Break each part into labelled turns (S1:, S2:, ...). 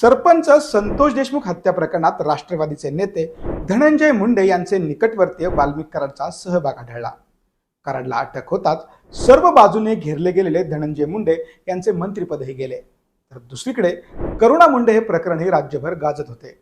S1: सरपंच संतोष देशमुख हत्या प्रकरणात राष्ट्रवादीचे नेते धनंजय मुंडे यांचे निकटवर्तीय वाल्मिक कराडचा सहभाग आढळला. कराडला अटक होताच सर्व बाजूने घेरले गेलेले धनंजय मुंडे यांचे मंत्रिपदही गेले. तर दुसरीकडे करुणा मुंडे हे प्रकरणही राज्यभर गाजत होते.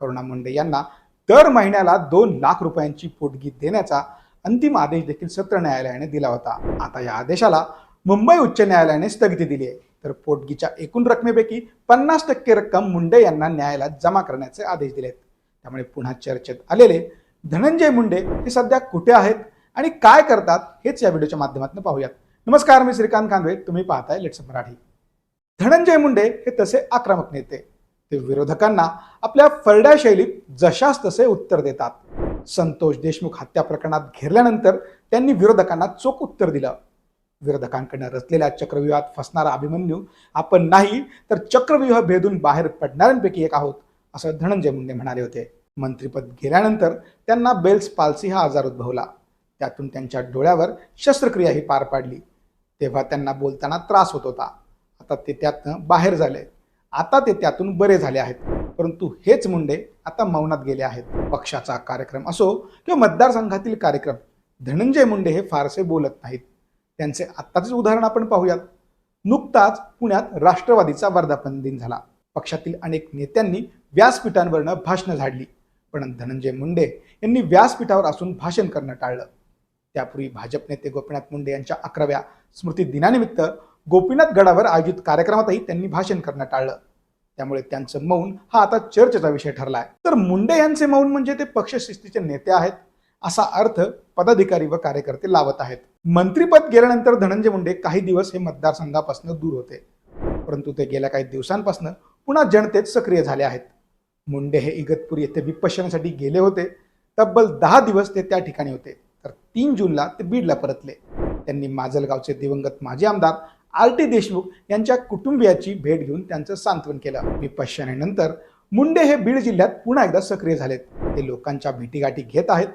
S1: करुणा मुंडे यांना दर महिन्याला दोन लाख रुपयांची पोटगी देण्याचा अंतिम आदेश देखील सत्र न्यायालयाने दिला होता. आता या आदेशाला मुंबई उच्च न्यायालयाने स्थगिती दिली आहे. तर पोटगीच्या एकूण रकमेपैकी पन्नास टक्के रक्कम मुंडे यांना न्यायालयात जमा करण्याचे आदेश दिलेत. त्यामुळे पुन्हा चर्चेत आलेले धनंजय मुंडे हे सध्या कुठे आहेत आणि काय करतात हेच या व्हिडिओच्या माध्यमातून पाहूयात. नमस्कार मी श्रीकांत खांदवे तुम्ही पाहताय लेट्स मराठी. धनंजय मुंडे हे तसे आक्रमक नेते. ते विरोधकांना आपल्या फरड्या शैलीत जशास तसे उत्तर देतात. संतोष देशमुख हत्या प्रकरणात घेरल्यानंतर त्यांनी विरोधकांना चोख उत्तर दिलं. विरोधकांकडनं रचलेल्या चक्रव्यूहात फसणारा अभिमन्यू आपण नाही तर चक्रव्यूह भेदून बाहेर पडणाऱ्यांपैकी एक आहोत असं धनंजय मुंडे म्हणाले होते. मंत्रिपद गेल्यानंतर त्यांना बेल्स पाल्सी हा आजार उद्भवला. त्यातून त्यांच्या डोळ्यावर शस्त्रक्रियाही पार पाडली. तेव्हा त्यांना बोलताना त्रास होत होता. आता ते त्यातनं बाहेर झाले. आता ते त्यातून बरे झाले आहेत. परंतु हेच मुंडे आता मौनात गेले आहेत. पक्षाचा कार्यक्रम असो किंवा मतदारसंघातील कार्यक्रम धनंजय मुंडे हे फारसे बोलत नाहीत. त्यांचे आत्ताचेच उदाहरण आपण पाहूयात. नुकताच पुण्यात राष्ट्रवादीचा वर्धापन दिन झाला. पक्षातील अनेक नेत्यांनी व्यासपीठांवरनं भाषणं झाडली. पण धनंजय मुंडे यांनी व्यासपीठावर असून भाषण करणं टाळलं. त्यापूर्वी भाजप नेते गोपीनाथ मुंडे यांच्या अकराव्या स्मृती दिनानिमित्त गोपीनाथ गडावर आयोजित कार्यक्रमातही त्यांनी भाषण करणं टाळलं. त्यामुळे त्यांचं मौन हा आता चर्चेचा विषय ठरला आहे तर मुंडे यांचे मौन म्हणजे ते पक्षशिस्तीचे नेते आहेत असा अर्थ पदाधिकारी व कार्यकर्ते लावत आहेत. मंत्रीपद गेल्यानंतर धनंजय मुंडे काही दिवस हे मतदारसंघापासून दूर होते. परंतु ते गेल्या काही दिवसांपासून पुन्हा जनतेत सक्रिय झाले आहेत. मुंडे हे इगतपुरी येथे विपश्यनासाठी गेले होते. तब्बल दहा दिवस ते त्या ठिकाणी होते. तर तीन जूनला ते बीडला परतले. त्यांनी माजलगावचे दिवंगत माजी आमदार आर टी देशमुख यांच्या कुटुंबियाची भेट घेऊन त्यांचं सांत्वन केलं. विपश्यनेनंतर मुंडे हे बीड जिल्ह्यात पुन्हा एकदा सक्रिय झालेत. ते लोकांच्या भेटीगाठी घेत आहेत.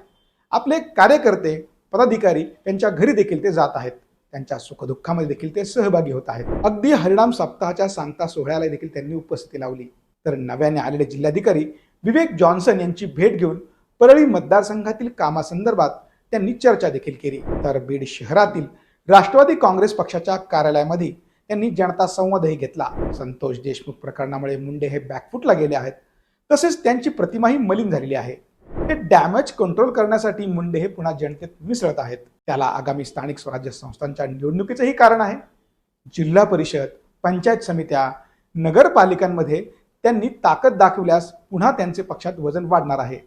S1: आपले कार्यकर्ते पदाधिकारी त्यांच्या घरी देखील ते जात आहेत. त्यांच्या सुखदुःखामध्ये देखील ते सहभागी होत आहेत. अगदी हरिणाम सप्ताहाच्या सांगता सोहळ्याला देखील त्यांनी उपस्थिती लावली. तर नव्याने आलेले जिल्हाधिकारी विवेक जॉन्सन यांची भेट घेऊन परळी मतदारसंघातील कामासंदर्भात त्यांनी चर्चा देखील केली. तर बीड शहरातील राष्ट्रवादी काँग्रेस पक्षाच्या कार्यालयामध्ये त्यांनी जनता संवादही घेतला. संतोष देशमुख प्रकरणामुळे मुंडे हे बॅकफुटला गेले आहेत. तसेच त्यांची प्रतिमाही मलिन झालेली आहे. ते डॅमेज कंट्रोल करण्यासाठी मुंडे हे पुन्हा जनतेत मिसळत आहेत. त्याला आगामी स्थानिक स्वराज्य संस्थांच्या निवडणुकीचंही कारण आहे. जिल्हा परिषद पंचायत समित्या नगरपालिकांमध्ये त्यांनी ताकद दाखवल्यास पुन्हा त्यांचे पक्षात वजन वाढणार आहे.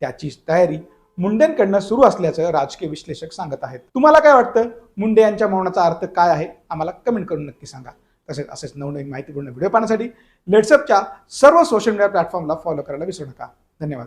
S1: त्याची तयारी मुंडेंकडनं सुरू असल्याचं राजकीय विश्लेषक सांगत आहेत. तुम्हाला काय वाटतं? मुंडे यांच्या मौनाचा अर्थ काय आहे? आम्हाला कमेंट करून नक्की सांगा. तसेच असेच नवनवीन माहितीपूर्ण व्हिडिओ पाहण्यासाठी लेट्सअपच्या सर्व सोशल मीडिया प्लॅटफॉर्मला फॉलो करायला विसरू नका. धन्यवाद.